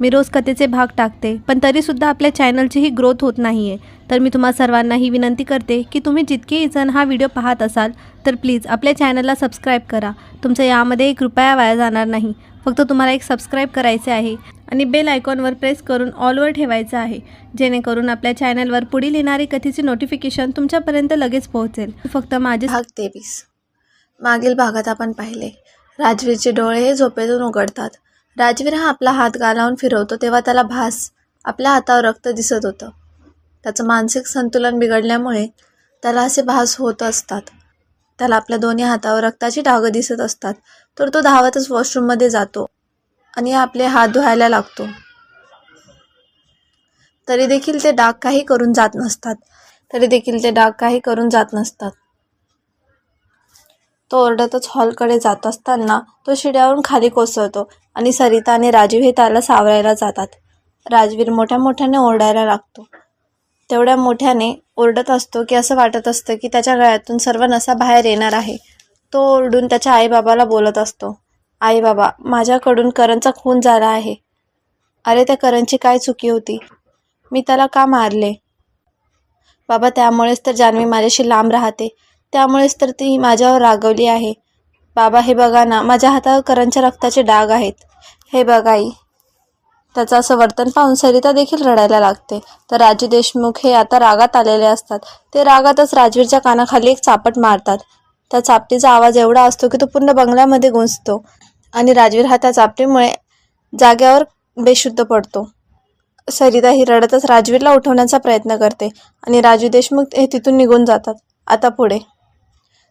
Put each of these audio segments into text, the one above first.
मी रोज कथेचे भाग टाकते पण तरीसुद्धा आपल्या चॅनलचीही ग्रोथ होत नाही आहे तर मी तुम्हा सर्वांना ही विनंती करते की तुम्ही जितकेही जण हा व्हिडिओ पाहत असाल तर प्लीज आपल्या चॅनलला सबस्क्राईब करा. तुमचं यामध्ये एक रुपया वाया जाणार नाही. फक्त तुम्हाला एक सबस्क्राईब करायचे आहे आणि बेल आयकॉनवर प्रेस करून ऑलवर ठेवायचं आहे जेणेकरून आपल्या चॅनलवर पुढील येणारी कथेची नोटिफिकेशन तुमच्यापर्यंत लगेच पोहोचेल. फक्त माझे भाग तेवीस. मागील भागात आपण पाहिले. राजवीरचे डोळे हे झोपेतून उघडतात. राजवीर हा आपला हात गालावून फिरवतो तेव्हा त्याला भास आपल्या हातावर रक्त दिसत होतं. त्याचं मानसिक संतुलन बिघडल्यामुळे त्याला असे भास होत असतात. त्याला आपल्या दोन्ही हातावर रक्ताची डागं दिसत असतात. तर तो धावतच वॉशरूममध्ये जातो आणि आपले हात धुवायला लागतो. तरी देखील ते डाग काही करून जात नसतात. तरी देखील ते डाग काही करून जात नसतात. तो ओरडतच हॉलकडे जात असताना तो शिड्यावरून खाली कोसळतो आणि सरिता आणि राजीव हे त्याला सावरायला जातात. राजवीर मोठ्या मोठ्याने ओरडायला लागतो. तेवढ्या मोठ्याने ओरडत असतो की असं वाटत असतं की त्याच्या गळ्यातून सर्व नसा बाहेर येणार आहे. तो ओरडून त्याच्या आईबाबाला बोलत असतो. आई बाबा माझ्याकडून करणचा खून झाला आहे. अरे त्या करणची काय चुकी होती? मी त्याला का मारले? बाबा त्यामुळेच तर जान्हवी माझ्याशी लांब राहते. त्यामुळेच तर ती माझ्यावर रागवली आहे. बाबा हे बघा ना माझ्या हातावर करणच्या रक्ताचे डाग आहेत. हे बघाई त्याचं असं वर्तन पाहून सरिता देखील रडायला लागते. तर राजू देशमुख हे आता रागात आलेले असतात. ते रागातच राजवीरच्या कानाखाली एक चापट मारतात. त्या चापटीचा आवाज एवढा असतो की तो पूर्ण बंगल्यामध्ये गुंजतो आणि राजवीर हा त्या चापटीमुळे जाग्यावर बेशुद्ध पडतो. सरिता ही रडतच राजवीरला उठवण्याचा प्रयत्न करते आणि राजू देशमुख हे तिथून निघून जातात. आता पुढे.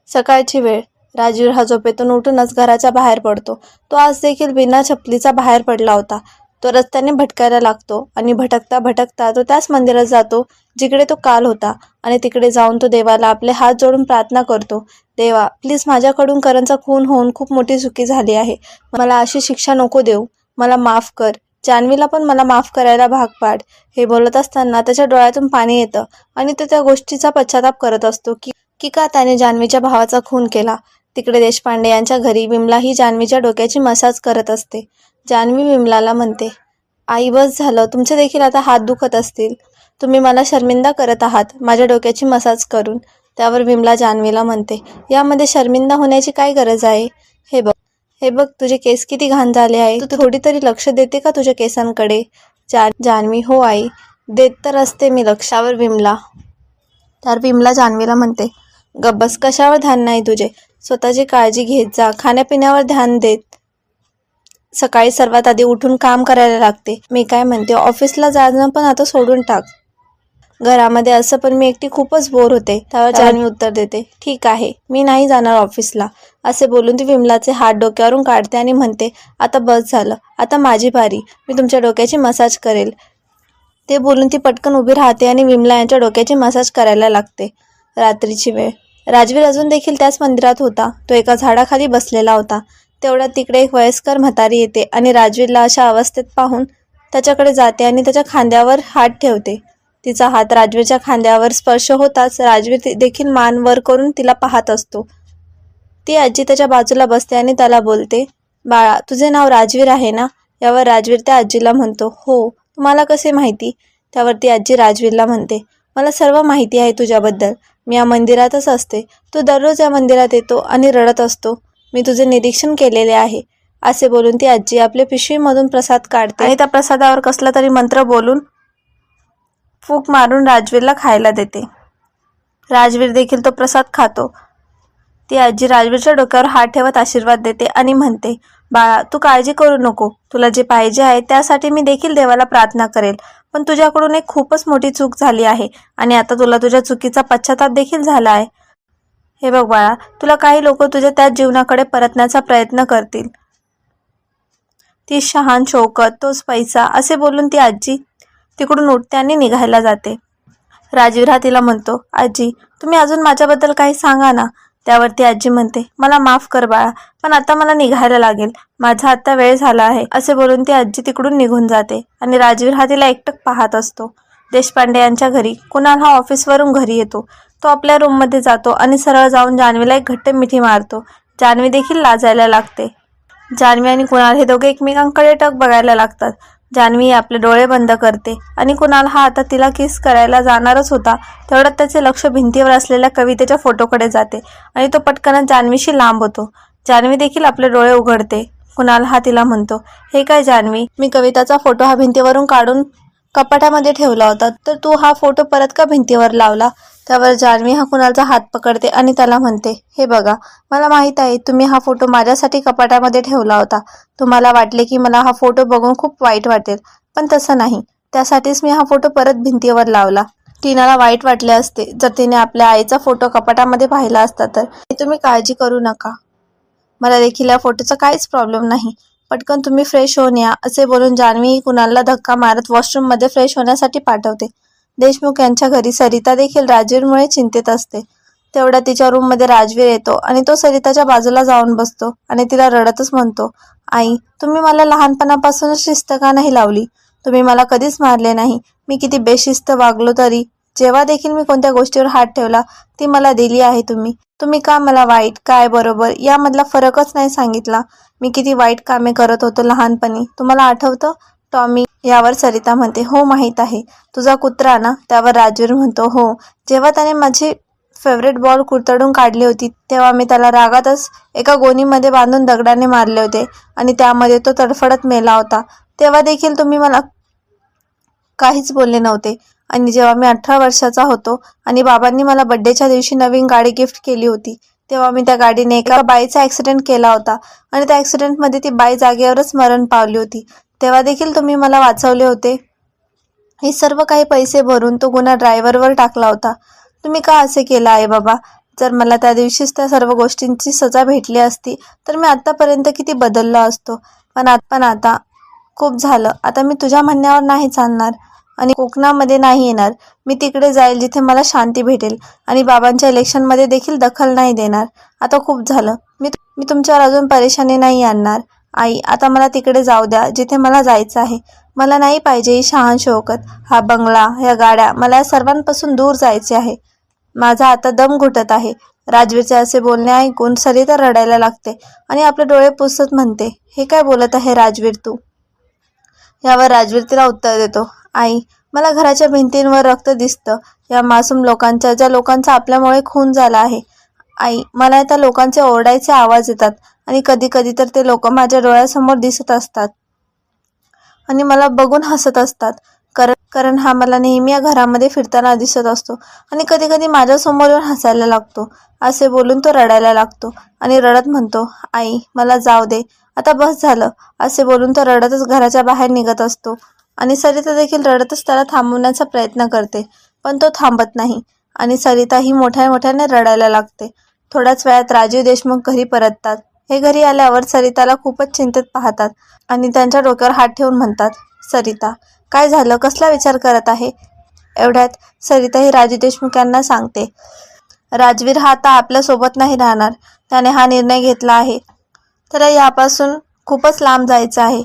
सकाळची वेळ. राजवीर हा झोपेतून उठूनच घराच्या बाहेर पडतो. तो आज देखील बिना चपलीचा बाहेर पडला होता. तो रस्त्याने भटकायला लागतो आणि भटकता भटकता तो त्याच मंदिरात जातो जिकडे तो काल होता. आणि तिकडे जाऊन तो देवाला आपले हात जोडून प्रार्थना करतो. देवा प्लीज माझ्याकडून करणचा खून होऊन खूप मोठी चुकी झाली आहे. मला अशी शिक्षा नको देऊ. मला माफ कर. जान्हवीला पण मला माफ करायला भाग पाड. हे बोलत असताना त्याच्या डोळ्यातून पाणी येतं आणि तो त्या गोष्टीचा पश्चाताप करत असतो की की का त्याने जान्हवीच्या भावाचा खून केला? तिकडे देशपांडे यांच्या घरी विमला ही जान्हवीच्या डोक्याची मसाज करत असते. जान्हवी विमलाला म्हणते आई बस झालं. तुमचे देखील आता हात दुखत असतील. तुम्ही मला शर्मिंदा करत आहात. माझ्या डोक्याची मसाज करून. त्यावर विमला जान्हवीला म्हणते यामध्ये शर्मिंदा होण्याची काय गरज आहे? हे बघ हे बघ तुझे केस किती घाण झाले आहे. तू थोडी तरी लक्ष देते का तुझ्या केसांकडे? जा जान्हवी हो आई. देत तर असते मी लक्षावर विमला. तर विमला जान्हवीला म्हणते गब्बस कशावर ध्यान नाही तुझे? स्वतःची काळजी घेत जा. खाण्यापिण्यावर ध्यान देत. सकाळी सर्वात आधी उठून काम करायला लागते. मी काय म्हणते ऑफिसला जाणं पण आता सोडून टाक. घरामध्ये असं पण मी एकटी खूपच बोर होते. त्यावर जान्हवी उत्तर देते. ठीक आहे मी नाही जाणार ऑफिसला. असे बोलून ती विमलाचे हात डोक्यावरून काढते आणि म्हणते आता बस झालं. आता माझी बारी. मी तुमच्या डोक्याची मसाज करेल. ते बोलून ती पटकन उभी राहते आणि विमला यांच्या डोक्याची मसाज करायला लागते. रात्रीची वेळ. राजवीर अजून देखील त्याच मंदिरात होता. तो एका झाडाखाली बसलेला होता. तेवढ्यात तिकडे एक वयस्कर म्हातारी येते आणि राजवीरला अशा अवस्थेत पाहून त्याच्याकडे जाते आणि त्याच्या खांद्यावर हात ठेवते. तिचा हात राजवीरच्या खांद्यावर स्पर्श होताच राजवीर देखील मान वर करून तिला पाहत असतो. ती आजी त्याच्या बाजूला बसते आणि त्याला बोलते बाळा तुझे नाव राजवीर आहे ना? यावर राजवीर त्या आजीला म्हणतो हो तुम्हाला कसे माहिती? त्यावरती आजी राजवीरला म्हणते मला सर्व माहिती आहे तुझ्याबद्दल. मी या मंदिरातच असते. तू दररोज या मंदिरात येतो आणि रडत असतो. मी तुझे निरीक्षण केलेले आहे. असे बोलून ती आजी आपल्या पिशवीमधून प्रसाद काढते. आणि त्या प्रसादावर कसला तरी मंत्र बोलून फूक मारून राजवीरला खायला देते. राजवीर देखील तो प्रसाद खातो. ती आजी राजवीरच्या डोक्यावर हात ठेवत आशीर्वाद देते आणि म्हणते बाळा तू काळजी करू नको. तुला जे पाहिजे आहे त्यासाठी मी देखील देवाला प्रार्थना करेल. पण तुझ्याकडून एक खूपच मोठी चूक झाली आहे आणि आता तुला तुझ्या चुकीचा पश्चाताप देखील झाला आहे हे बघ बाळा तुला काही लोक तुझ्या त्याच जीवनाकडे परतण्याचा प्रयत्न करतील. ती शहान शौकत तोच पैसा असे बोलून ती आजी तिकडून उठते आणि निघायला जाते. राजवीर हा तिला म्हणतो आजी तुम्ही अजून माझ्याबद्दल काही सांगा ना. त्यावरती आजी म्हणते मला माफ कर बाळा पण आता मला निघायला लागेल. माझा आता वेळ झाला आहे. असे बोलून ती आजी तिकडून निघून जाते आणि राजवीर हा तिला एकटक पाहत असतो. देशपांडे यांच्या घरी कुणाल हा ऑफिसवरून घरी येतो. तो आपल्या रूममध्ये जातो आणि सरळ जाऊन जान्हवीला एक घट्ट मिठी मारतो. जान्हवी देखील लाजायला लागते. जान्हवी आणि कुणाल हे दोघे एकमेकांकडे टक बघायला लागतात. जान्हवी आपले डोळे बंद करते आणि कुणाल हा आता तिला किस करायला जाणारच होता तेवढ्यात त्याचे लक्ष भिंतीवर असलेल्या कवितेच्या फोटोकडे जाते आणि तो पटकन जान्हवीशी लांब होतो. जान्हवी देखील आपले डोळे उघडते. कुणाल हा तिला म्हणतो हे काय जान्हवी मी कविताचा फोटो हा भिंतीवरून काढून कपाटामध्ये ठेवला होता तर तू हा फोटो परत का भिंतीवर लावला? त्यावर जान्हवी हा कुणालचा हात पकडते आणि त्याला म्हणते हे बघा मला माहीत आहे तुम्ही हा फोटो माझ्यासाठी कपाटामध्ये ठेवला होता. तुम्हाला वाटले की मला हा फोटो बघून खूप वाईट वाटेल पण तसं नाही. त्यासाठीच मी हा फोटो परत भिंतीवर लावला. टीनाला वाईट वाटले असते. जर तिने आपल्या आईचा फोटो कपाटामध्ये पाहिला असता तर तुम्ही काळजी करू नका. मला देखील या फोटोचा काहीच प्रॉब्लेम नाही. पटकन तुम्ही फ्रेश होऊन या. असे बोलून जान्हवी कुणालला धक्का मारत वॉशरूममध्ये फ्रेश होण्यासाठी पाठवते. देशमुख यांच्या घरी सरिता देखील राजवीरमुळे चिंतेत असते. तेवढ्या तिच्या रूममध्ये राजवीर येतो आणि तो सरिताच्या बाजूला जाऊन बसतो आणि तिला रडतच म्हणतो आई तुम्ही मला लहानपणापासूनच शिस्त का नाही लावली. तुम्ही मला कधीच मारले नाही. मी किती बेशिस्त वागलो तरी. जेव्हा देखील मी कोणत्या गोष्टीवर हात ठेवला ती मला दिली आहे तुम्ही. तुम्ही का मला वाईट काय बरोबर यामधला फरकच नाही सांगितला. मी किती वाईट कामे करत होतो लहानपणी. तुम्हाला आठवतं? टॉमी यावर सरिता म्हणते हो माहीत आहे. तुझा कुत्रा ना त्यावर राजवीर म्हणतो हो. जेव्हा त्याने माझी फेवरेट बॉल कुरतडून काढली होती तेव्हा मी त्याला रागातच एका गोणीमध्ये बांधून दगडाने मारले होते आणि त्यामध्ये तो तडफडत मेला होता. तेव्हा देखील तुम्ही मला काहीच बोलले नव्हते. आणि जेव्हा मी अठरा वर्षाचा होतो आणि बाबांनी मला बड्डेच्या दिवशी नवीन गाडी गिफ्ट केली होती तेव्हा मी त्या गाडीने एका बाईचा ॲक्सिडेंट केला होता आणि त्या ॲक्सिडेंटमध्ये ती बाई जागेवरच मरण पावली होती. तेव्हा देखील तुम्ही मला वाचवले होते. हे सर्व काही पैसे भरून तो गुन्हा ड्रायव्हरवर टाकला होता. तुम्ही का असे केलं आहे बाबा? जर मला त्या दिवशीच त्या सर्व गोष्टींची सजा भेटली असती तर मी आत्तापर्यंत किती बदललो असतो. पण आत पण आता खूप झालं. आता मी तुझ्या म्हणण्यावर नाही चालणार आणि कोकणामध्ये नाही येणार. मी तिकडे जाईल जिथे मला शांती भेटेल आणि बाबांच्या इलेक्शनमध्ये देखील दखल नाही देणार. आता खूप झालं. मी मी तुमच्यावर अजून परेशानी नाही आणणार. आई आता मला तिकडे जाऊ द्या जिथे मला जायचं आहे. मला नाही पाहिजे ही शहान शौकत. हा बंगला ह्या गाड्या मला या सर्वांपासून दूर जायचे आहे. माझा आता दम घुटत आहे. राजवीरचे असे बोलणे ऐकून सरिता रडायला लागते आणि आपले डोळे पुसत म्हणते हे काय बोलत आहे राजवीर तू? यावर राजवीर तिला उत्तर देतो आई मला घराच्या भिंतींवर रक्त दिसतं. या मासूम लोकांच्या ज्या लोकांचा आपल्यामुळे खून झाला आहे. आई मला त्या लोकांचे ओरडायचे आवाज येतात. आणि कधी कधी तर ते लोक माझ्या डोळ्यासमोर दिसत असतात. आणि मला बघून हसत असतात. कारण कारण हा मला नेहमी या घरामध्ये फिरताना दिसत असतो. आणि कधी कधी माझ्यासमोर येऊन हसायला लागतो. असे बोलून तो रडायला लागतो. आणि रडत म्हणतो आई मला जाऊ दे. आता बस झालं. असे बोलून तो रडतच घराच्या बाहेर निघत असतो. आणि सरिता देखील रडतच त्याला थांबवण्याचा प्रयत्न करते. पण तो थांबत नाही. आणि सरिता ही मोठ्या मोठ्याने रडायला लागते. थोड्याच वेळात राजीव देशमुख घरी परततात. हे घरी आल्यावर सरिताला खूपच चिंतेत पाहतात आणि त्यांच्या डोक्यावर हात ठेवून म्हणतात सरिता काय झालं? कसला विचार करत आहे? एवढ्यात सरिता ही राजू देशमुख यांना सांगते राजवीर हा आता आपल्यासोबत नाही राहणार. त्याने हा निर्णय घेतला आहे. तर यापासून खूपच लांब जायचं आहे.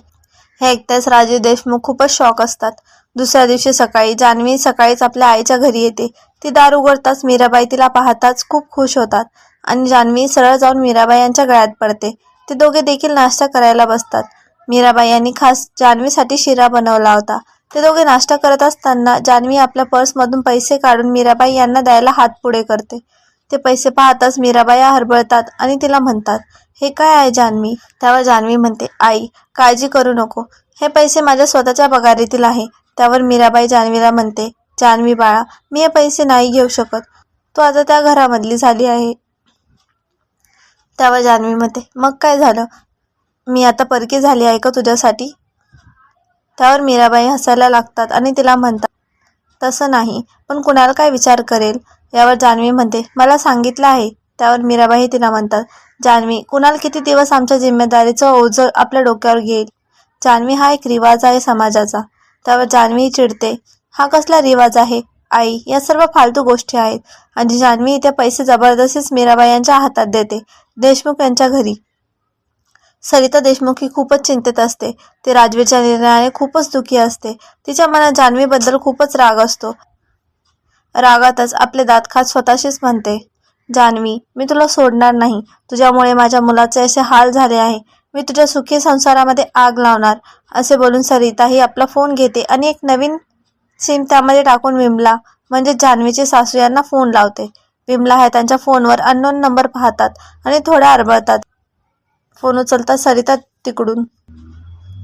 हे ऐकताच राजू देशमुख खूपच शॉक असतात. दुसऱ्या दिवशी सकाळी जान्हवी सकाळीच आपल्या आईच्या घरी येते. ती दार उघडताच मीराबाई तिला पाहताच खूप खुश होतात. आणि जान्हवी सरळ जाऊन मीराबाई यांच्या गळ्यात पडते. ते दोघे देखील नाश्ता करायला बसतात. मीराबाई यांनी खास जान्हवीसाठी शिरा बनवला होता. ते दोघे नाश्ता करत असताना जान्हवी आपल्या पर्समधून पैसे काढून मीराबाई यांना द्यायला हात पुढे करते. ते पैसे पाहताच मीराबाई हरबळतात आणि तिला म्हणतात हे काय आहे जान्हवी? त्यावर जान्हवी म्हणते आई काळजी करू नको. हे पैसे माझ्या स्वतःच्या पगारीतील आहे. त्यावर मीराबाई जान्हवीला म्हणते जान्हवी बाळा मी हे पैसे नाही घेऊ शकत. तू आता त्या घरामधली झाली आहे. त्यावर जान्हवी म्हणते मग काय झालं? मी आता परकी झाली आहे का तुझ्यासाठी? त्यावर मीराबाई हसायला लागतात आणि तिला म्हणतात तसं नाही पण कुणाला काय विचार करेल यावर जान्हवी म्हणते मला सांगितलं आहे. त्यावर मीराबाई तिला म्हणतात जान्हवी कुणाल किती दिवस आमच्या जिम्मेदारीचं ओझं आपल्या डोक्यावर घेईल जान्हवी हा एक रिवाज आहे समाजाचा. त्यावर जान्हवी चिडते हा कसला रिवाज आहे? आई या सर्व फालतू गोष्टी आहेत. आणि जान्हवी इथे पैसे जबरदस्तीच मीराबाई यांच्या हातात देते. देशमुख यांच्या घरी. सरिता देशमुख ही खूपच चिंतेत असते. ती राजवीरच्या निर्णयाने खूपच दुखी असते. तिच्या मनात जान्हवीबद्दल खूपच राग असतो. रागातच आपले दात खात स्वतःशीच म्हणते जान्हवी मी तुला सोडणार नाही. तुझ्यामुळे माझ्या मुलाचे असे हाल झाले आहे. मी तुझ्या सुखी संसारामध्ये आग लावणार. असे बोलून सरिता ही आपला फोन घेते आणि एक नवीन सिम त्यामध्ये टाकून विमला म्हणजे जान्हवीचे सासू यांना फोन लावते. विमला ह्या त्यांच्या फोनवर अननोन नंबर पाहतात आणि थोडा आरबळतात. फोन उचलता सरिता तिकडून.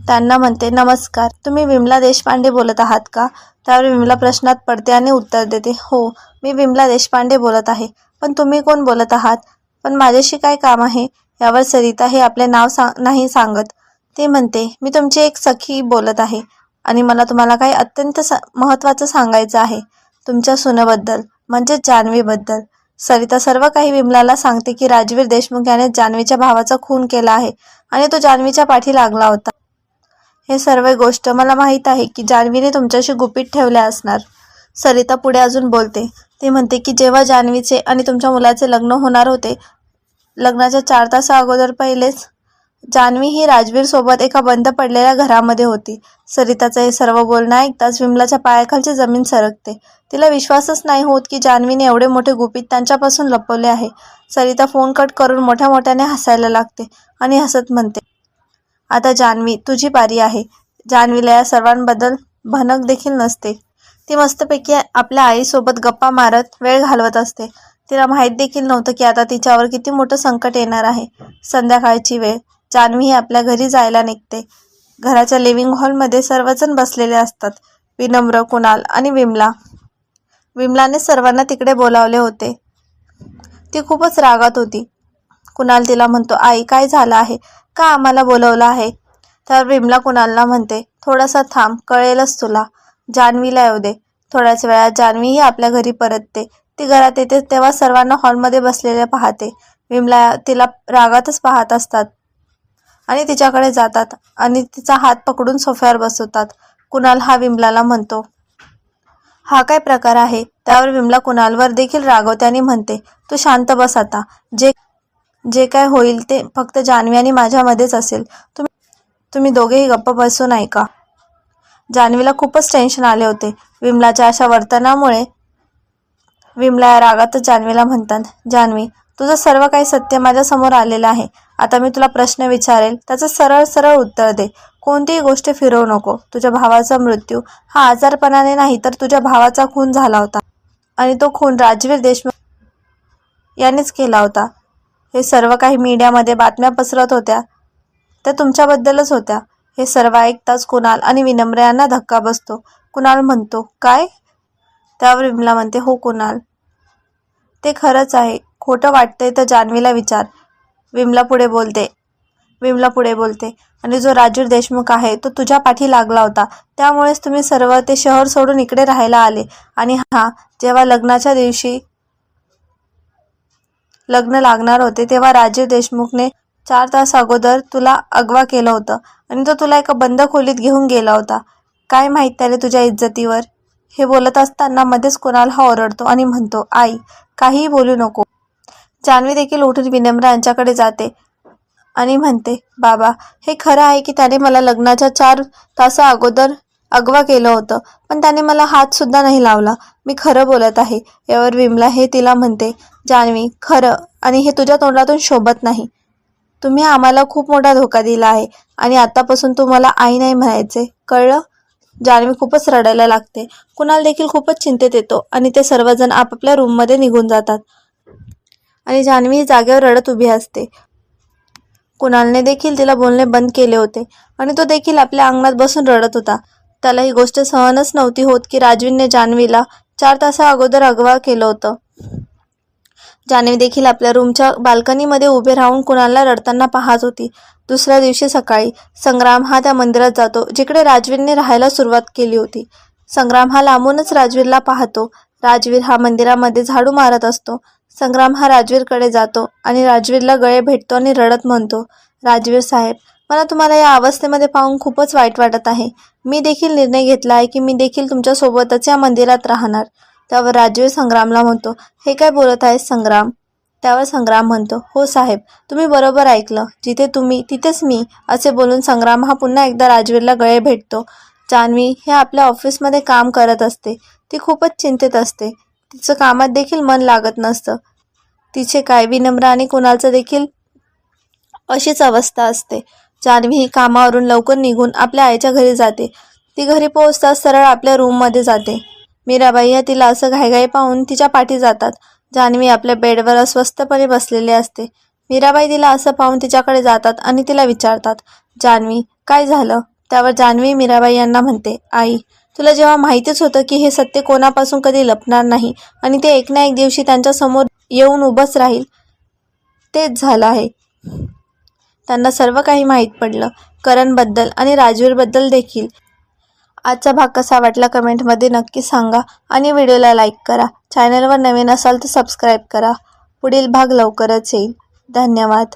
त्यांना म्हणते नमस्कार तुम्ही विमला देशपांडे बोलत आहात का? त्यावर विमला प्रश्नात पडते आणि उत्तर देते हो मी विमला देशपांडे बोलत आहे. पण तुम्ही कोण बोलत आहात? पण माझ्याशी काय काम आहे? यावर सरिता हे आपले नाव सांग नाही सांगत. ते म्हणते मी तुमची एक सखी बोलत आहे. आणि मला तुम्हाला काही अत्यंत स महत्त्वाचं सांगायचं आहे. तुमच्या सुनेबद्दल म्हणजेच जान्हवीबद्दल. सरिता सर्व काही विमलाला सांगते की राजवीर देशमुख याने जान्हवीच्या भावाचा खून केला आहे आणि तो जान्हवीच्या पाठी लागला होता. हे सर्व गोष्ट मला माहीत आहे की जान्हवीने तुमच्याशी गुपित ठेवल्या असणार. सरिता पुढे अजून बोलते. ती म्हणते की जेव्हा जान्हवीचे आणि तुमच्या मुलाचे लग्न होणार होते लग्नाच्या चार तासा अगोदर पहिलेच जान्हवी ही राजवीर सोबत एका बंद पडलेल्या घरामध्ये होती. सरिताचं हे सर्व बोलणं ऐकताच विमलाच्या पायाखालची जमीन सरकते. तिला विश्वासच नाही होत की जान्हवीने एवढे मोठे गुपित त्यांच्यापासून लपवले आहे. सरिता फोन कट करून मोठ्या मोठ्याने हसायला लागते आणि हसत म्हणते आता जान्हवी तुझी पारी आहे. जान्हवीला या सर्वांबद्दल भनक देखील नसते. ती मस्तपैकी आपल्या आईसोबत गप्पा मारत वेळ घालवत असते. तिला माहीत देखील नव्हतं की आता तिच्यावर किती मोठं संकट येणार आहे. संध्याकाळची वेळ. जान्हवी ही आपल्या घरी जायला निघते. घराच्या लिव्हिंग हॉलमध्ये सर्वजण बसलेले असतात. विनम्र कुणाल आणि विमला. विमलाने सर्वांना तिकडे बोलावले होते. ती खूपच रागात होती. कुणाल तिला म्हणतो आई काय झालं आहे? का आम्हाला बोलवलं आहे? तर विमला कुणालला म्हणते थोडासा थांब कळेलच तुला. जान्हवीला येऊ दे. थोड्याच वेळात जान्हवीही आपल्या घरी परतते. ती घरात येते तेव्हा सर्वांना हॉलमध्ये बसलेले पाहते. विमला तिला रागातच पाहत असतात. आणि तिच्याकडे जातात आणि तिचा हात पकडून सोफ्यावर बसवतात. कुणाल हा विमलाला म्हणतो. हा काय प्रकार आहे? त्यावर विमला कुणालवर देखील रागवते आणि म्हणते. तू शांत बस आता. जे जे काय होईल ते फक्त जान्हवी आणि माझ्यामध्येच असेल. तुम्ही तुम्ही दोघेही गप्प बसून ऐका जान्हवीला खूपच टेन्शन आले होते. विमलाच्या अशा वर्तनामुळे विमला या रागातच जान्हवीला म्हणतात जान्हवी तुझं सर्व काही सत्य माझ्यासमोर आलेलं आहे. आता मी तुला प्रश्न विचारेल. त्याचं सरळ सरळ उत्तर दे. कोणतीही गोष्ट फिरवू नको. तुझ्या भावाचा मृत्यू हा आजारपणाने नाही तर तुझ्या भावाचा खून झाला होता. आणि तो खून राजवीर देशमुख यांनीच केला होता. हे सर्व काही मीडियामध्ये बातम्या पसरत होत्या. त्या तुमच्याबद्दलच होत्या. हे सर्व ऐकताच कुणाल आणि विनम्र यांना धक्का बसतो. कुणाल म्हणतो काय? त्यावर विमला म्हणते हो कुणाल. ते खरंच आहे. खोटं वाटतंय तर जान्हवीला विचार. विमला पुढे बोलते. विमला पुढे बोलते. आणि जो राजूर देशमुख आहे तो तुझ्या पाठी लागला होता. त्यामुळेच तुम्ही सर्व ते शहर सोडून इकडे राहायला आले. आणि हा जेव्हा लग्नाच्या दिवशी लग्न लागणार होते तेव्हा राजीव देशमुखने चार तास अगोदर तुला अगवा केलं होतं. आणि तो तुला एका बंद खोलीत घेऊन गेला होता. काय माहीत त्याने तुझ्या इज्जतीवर हे बोलत असताना मध्येच कुणाल हा ओरडतो आणि म्हणतो आई काहीही बोलू नको. जान्हवी देखील उठून विनम्र यांच्याकडे जाते. आणि म्हणते बाबा हे खरं आहे की त्याने मला लग्नाच्या चार तासा अगोदर अगवा केलं होतं पण त्याने मला हात सुद्धा नाही लावला. मी खरं बोलत आहे. यावर विमला हे तिला म्हणते जान्हवी खरं. आणि हे तुझ्या तोंडातून शोभत नाही. तुम्ही आम्हाला खूप मोठा धोका दिला आहे. आणि आतापासून तू मला आई नाही म्हणायचे. कळलं? जान्हवी खूपच रडायला लागते. कुणाल देखील खूपच चिंतेत येतो. आणि ते सर्वजण आपापल्या रूममध्ये निघून जातात. आणि जान्हवी ही जागेवर रडत उभी असते. कुणालने देखील तिला बोलणे बंद केले होते आणि तो देखील आपल्या अंगणात बसून रडत होता. त्याला ही गोष्ट सहनच नव्हती होत की राजवीरने जान्हवीला चार तासा अगोदर अगवा केलं होतं. जान्हवी देखील आपल्या रूमच्या बाल्कनीमध्ये उभे राहून कुणालला रडताना पाहत होती. दुसऱ्या दिवशी सकाळी संग्राम हा त्या मंदिरात जातो जिकडे राजवीरने राहायला सुरुवात केली होती. संग्राम हा लांबूनच राजवीरला पाहतो. राजवीर हा मंदिरामध्ये झाडू मारत असतो. संग्राम हा राजवीरकडे जातो आणि राजवीरला गळे भेटतो आणि रडत म्हणतो राजवीर साहेब मला तुम्हाला या अवस्थेमध्ये पाहून खूपच वाईट वाटत आहे. मी देखील निर्णय घेतला आहे की मी देखील तुमच्यासोबतच या मंदिरात राहणार. त्यावर राजवीर संग्रामला म्हणतो हे काय बोलत आहेस संग्राम? त्यावर संग्राम म्हणतो हो साहेब तुम्ही बरोबर ऐकलं. जिथे तुम्ही तिथेच मी असे बोलून संग्राम हा पुन्हा एकदा राजवीरला गळे भेटतो. जान्हवी हे आपल्या ऑफिसमध्ये काम करत असते. ती खूपच चिंतेत असते. तिचं कामात देखील मन लागत नसतं. तिचे काय विनम्र आणि कुणालचं देखील? अशीच अवस्था असते. जान्हवी ही कामावरून लवकर निघून आपल्या आईच्या घरी जाते. ती घरी पोहोचताच सरळ आपल्या रूममध्ये जाते. मीराबाई या तिला असं घाईघाई पाहून तिच्या पाठी जातात. जान्हवी आपल्या बेडवर अस्वस्थपणे बसलेली असते. मीराबाई तिला असं पाहून तिच्याकडे जातात आणि तिला विचारतात जान्हवी काय झालं? त्यावर जान्हवी मीराबाई यांना म्हणते आई तुला जेव्हा माहितीच होतं की हे सत्य कोणापासून कधी लपणार नाही आणि ते एक ना एक दिवशी त्यांच्यासमोर येऊन उभंच राहील तेच झालं आहे. त्यांना सर्व काही माहीत पडलं. करणबद्दल आणि राजवीरबद्दल देखील. आजचा भाग कसा वाटला कमेंटमध्ये नक्की सांगा आणि व्हिडिओला लाईक करा. चॅनलवर नवीन असाल तर सबस्क्राईब करा. पुढील भाग लवकरच येईल. धन्यवाद.